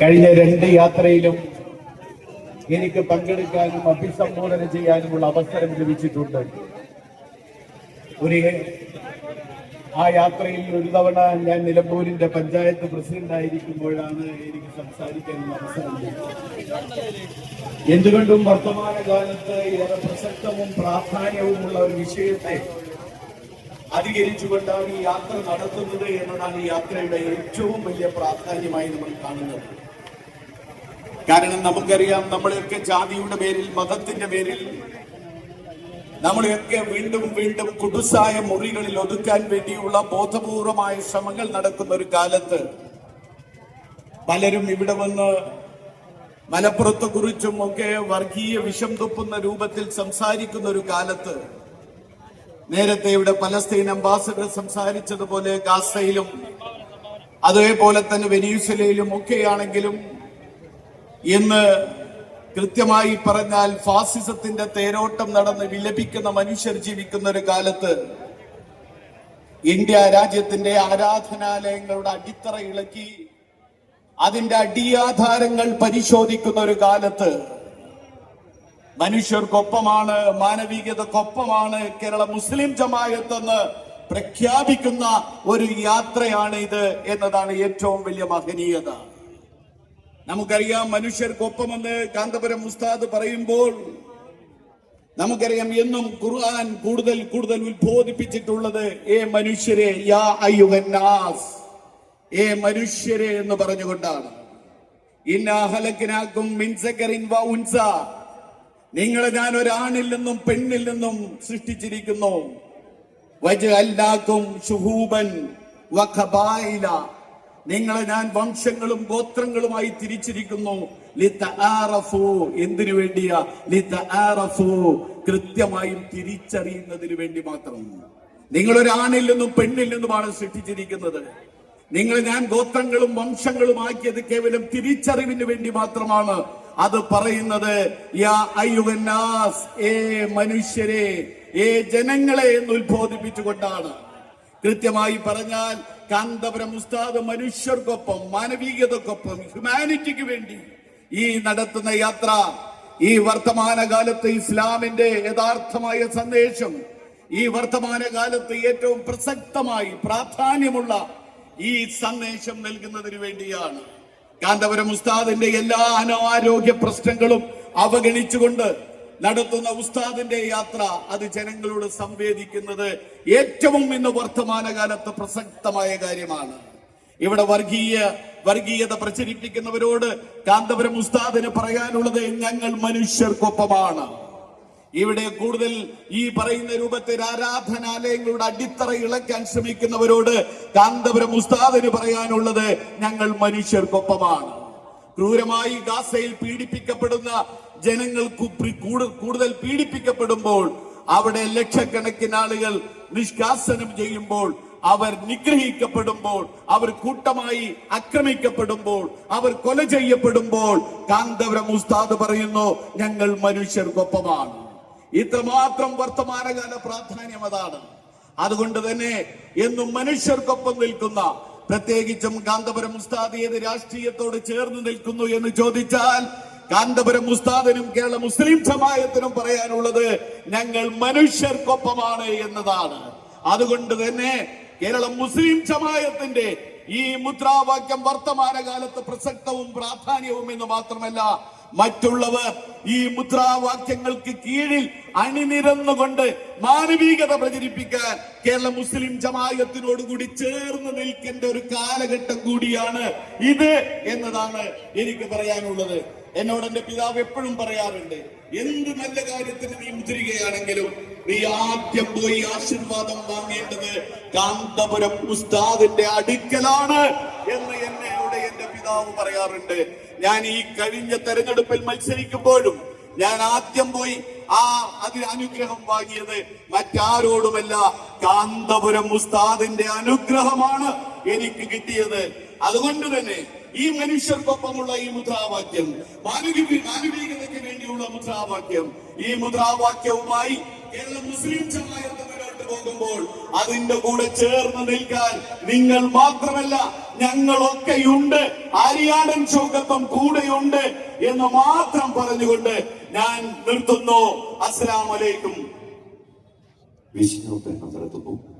കഴിഞ്ഞ രണ്ട് യാത്രയിലും എനിക്ക് പങ്കെടുക്കാനും അഭിസംബോധന ചെയ്യാനുമുള്ള അവസരം ലഭിച്ചിട്ടുണ്ട്. ഒരു ആ യാത്രയിൽ ഒരു തവണ ഞാൻ നിലമ്പൂരിന്റെ പഞ്ചായത്ത് പ്രസിഡന്റ് ആയിരിക്കുമ്പോഴാണ് എനിക്ക് സംസാരിക്കാനുള്ള അവസരം ലഭിച്ചത്. എന്തുകൊണ്ടും വർത്തമാനകാലത്ത് ഏറെ പ്രസക്തവും പ്രാധാന്യവുമുള്ള ഒരു വിഷയത്തെ അധികരിച്ചുകൊണ്ടാണ് ഈ യാത്ര നടത്തുന്നത് എന്നതാണ് ഈ യാത്രയുടെ ഏറ്റവും വലിയ പ്രാധാന്യമായി നമ്മൾ കാണുന്നത്. കാരണം നമുക്കറിയാം നമ്മളെയൊക്കെ ജാതിയുടെ പേരിൽ മതത്തിന്റെ പേരിൽ നമ്മളെയൊക്കെ വീണ്ടും വീണ്ടും കുടുസായ മുറികളിൽ ഒതുക്കാൻ വേണ്ടിയുള്ള ബോധപൂർവമായ ശ്രമങ്ങൾ നടക്കുന്ന ഒരു കാലത്ത് പലരും ഇവിടെ വന്ന് മലപ്പുറത്തെ കുറിച്ചും ഒക്കെ വർഗീയ വിഷം തുപ്പുന്ന രൂപത്തിൽ സംസാരിക്കുന്ന ഒരു കാലത്ത് നേരത്തെ ഇവിടെ പലസ്തീൻ അംബാസഡർ സംസാരിച്ചതുപോലെ ഗാസയിലും അതേപോലെ തന്നെ വെനീസുലയിലും ഒക്കെയാണെങ്കിലും ഇന്ന് കൃത്യമായി പറഞ്ഞാൽ ഫാസിസത്തിന്റെ തേരോട്ടം നടന്ന് വിലപിക്കുന്ന മനുഷ്യർ ജീവിക്കുന്ന ഒരു കാലത്ത് ഇന്ത്യ രാജ്യത്തിന്റെ ആരാധനാലയങ്ങളുടെ അടിത്തറ ഇളക്കി അതിന്റെ അടിയാധാരങ്ങൾ പരിശോധിക്കുന്ന ഒരു കാലത്ത് മനുഷ്യർക്കൊപ്പമാണ് മാനവികതക്കൊപ്പമാണ് കേരള മുസ്ലിം ജമായത്ത് എന്ന് പ്രഖ്യാപിക്കുന്ന ഒരു യാത്രയാണ് ഇത് എന്നതാണ് ഏറ്റവും വലിയ മഹനീയത. നമുക്കറിയാം മനുഷ്യർക്കൊപ്പമെന്ന് കാന്തപുരം ഉസ്താദ് പറയുമ്പോൾ നമുക്കറിയാം എന്നും ഖുർആൻ കൂടുതൽ കൂടുതൽ ഉത്ബോധിപ്പിച്ചിട്ടുള്ളത് ഏ മനുഷ്യരെ യാ ഏ മനുഷ്യരെ എന്ന് പറഞ്ഞുകൊണ്ടാണ്. ഇന്നാഹലക്കിനാക്കും വ ഉൻസ നിങ്ങളെ ഞാൻ ഒരാണിൽ നിന്നും പെണ്ണിൽ നിന്നും സൃഷ്ടിച്ചിരിക്കുന്നു. ശുഹൂബൻ വഖബായില നിങ്ങളെ ഞാൻ വംശങ്ങളും ഗോത്രങ്ങളുമായി തിരിച്ചിരിക്കുന്നു. എന്തിനു വേണ്ടിയാ? കൃത്യമായും തിരിച്ചറിയുന്നതിന് വേണ്ടി മാത്രം. നിങ്ങൾ ഒരു ആണിൽ നിന്നും പെണ്ണിൽ നിന്നുമാണ് സൃഷ്ടിച്ചിരിക്കുന്നത്. നിങ്ങൾ ഞാൻ ഗോത്രങ്ങളും വംശങ്ങളും ആക്കിയത് കേവലം തിരിച്ചറിവിന് വേണ്ടി മാത്രമാണ്. അത് പറയുന്നത് യാ ഏ മനുഷ്യരെ ഏ ജനങ്ങളെ എന്ന് ഉത്ബോധിപ്പിച്ചുകൊണ്ടാണ്. കൃത്യമായി പറഞ്ഞാൽ കാന്തപുരം ഉസ്താദ് മനുഷ്യർക്കൊപ്പം മാനവികതക്കൊപ്പം ഹ്യൂമാനിറ്റിക്ക് വേണ്ടി ഈ നടത്തുന്ന യാത്ര ഈ വർത്തമാനകാലത്ത് ഇസ്ലാമിന്റെ യഥാർത്ഥമായ സന്ദേശം ഈ വർത്തമാനകാലത്ത് ഏറ്റവും പ്രസക്തമായി പ്രാധാന്യമുള്ള ഈ സന്ദേശം നൽകുന്നതിന് വേണ്ടിയാണ്. കാന്തപുരം ഉസ്താദിന്റെ എല്ലാ അനാരോഗ്യ പ്രശ്നങ്ങളും അവഗണിച്ചുകൊണ്ട് നടത്തുന്ന ഉസ്താദിന്റെ യാത്ര അത് ജനങ്ങളോട് സംവേദിക്കുന്നത് ഏറ്റവും ഇന്ന് വർത്തമാനകാലത്ത് പ്രസക്തമായ കാര്യമാണ്. ഇവിടെ വർഗീയ വർഗീയത പ്രചരിപ്പിക്കുന്നവരോട് കാന്തപുരം ഉസ്താദിന് പറയാനുള്ളത് ഞങ്ങൾ മനുഷ്യർക്കൊപ്പമാണ്. ഇവിടെ കൂടുതൽ ഈ പറയുന്ന രൂപത്തിൽ ആരാധനാലയങ്ങളുടെ അടിത്തറ ഇളക്കാൻ ശ്രമിക്കുന്നവരോട് കാന്തപുരം ഉസ്താദിന് പറയാനുള്ളത് ഞങ്ങൾ മനുഷ്യർക്കൊപ്പമാണ്. ക്രൂരമായി ഗാസയിൽ പീഡിപ്പിക്കപ്പെടുന്ന ജനങ്ങൾ കൂടുതൽ പീഡിപ്പിക്കപ്പെടുമ്പോൾ അവിടെ ലക്ഷക്കണക്കിന് ആളുകൾ നിഷ്കാസനം ചെയ്യുമ്പോൾ അവർ നിഗ്രഹിക്കപ്പെടുമ്പോൾ അവർ കൂട്ടമായി ആക്രമിക്കപ്പെടുമ്പോൾ അവർ കൊല ചെയ്യപ്പെടുമ്പോൾ കാന്തപുരം ഉസ്താദ് പറയുന്നു ഞങ്ങൾ മനുഷ്യർക്കൊപ്പമാണ്. ഇത്രമാത്രം വർത്തമാനകാല പ്രാധാന്യം അതാണ്. അതുകൊണ്ട് തന്നെ എന്നും മനുഷ്യർക്കൊപ്പം നിൽക്കുന്ന പ്രത്യേകിച്ചും കാന്തപുരം ഉസ്താദ് ഏത് രാഷ്ട്രീയത്തോട് ചേർന്ന് നിൽക്കുന്നു എന്ന് ചോദിച്ചാൽ കാന്തപുരം മുസ്താദിനും കേരള മുസ്ലിം സമായത്തിനും പറയാനുള്ളത് ഞങ്ങൾ മനുഷ്യർക്കൊപ്പമാണ് എന്നതാണ്. അതുകൊണ്ട് തന്നെ കേരള മുസ്ലിം സമായത്തിന്റെ ഈ മുദ്രാവാക്യം വർത്തമാനകാലത്ത് പ്രസക്തവും പ്രാധാന്യവും എന്ന് മാത്രമല്ല മറ്റുള്ളവർ ഈ മുദ്രാവാക്യങ്ങൾക്ക് കീഴിൽ അണിനിരന്നുകൊണ്ട് മാനവികത പ്രചരിപ്പിക്കാൻ കേരള മുസ്ലിം ജമായത്തിനോടുകൂടി ചേർന്ന് നിൽക്കേണ്ട ഒരു കാലഘട്ടം കൂടിയാണ് ഇത് എന്നതാണ് എനിക്ക് പറയാനുള്ളത്. എന്നോട് എന്റെ പിതാവ് എപ്പോഴും പറയാറുണ്ട് എന്ത് നല്ല കാര്യത്തിന് നീ മുതിരുകയാണെങ്കിലും നീ ആദ്യം പോയി ആശീർവാദം വാങ്ങേണ്ടത് കാന്തപുരം ഉസ്താദിന്റെ അടുക്കലാണ് എന്ന് എന്നോട് എന്റെ പിതാവ് പറയാറുണ്ട്. ഞാൻ ഈ കഴിഞ്ഞ തെരഞ്ഞെടുപ്പിൽ മത്സരിക്കുമ്പോഴും ഞാൻ ആദ്യം പോയി ആ അതിന് അനുഗ്രഹം വാങ്ങിയത് മറ്റാരോടുമല്ല കാന്തപുരം ഉസ്താദിന്റെ അനുഗ്രഹമാണ് എനിക്ക് കിട്ടിയത്. അതുകൊണ്ട് തന്നെ ഈ മനുഷ്യർക്കൊപ്പമുള്ള ഈ മുദ്രാവാക്യം മാനവിക മാനവികതയ്ക്ക് വേണ്ടിയുള്ള മുദ്രാവാക്യം ഈ മുദ്രാവാക്യവുമായി കേരള മുസ്ലിം ജമാഅത്ത് മുന്നോട്ട് പോകുമ്പോൾ അതിന്റെ കൂടെ ചേർന്ന് നിൽക്കാൻ നിങ്ങൾ മാത്രമല്ല ഞങ്ങളൊക്കെയുണ്ട്. ആര്യാടൻ ചോക്കത്വം കൂടെയുണ്ട് എന്ന് മാത്രം പറഞ്ഞുകൊണ്ട് ഞാൻ നിർത്തുന്നു. അസ്സലാമലൈക്കും വിഷ്ണു നടത്തുന്നു.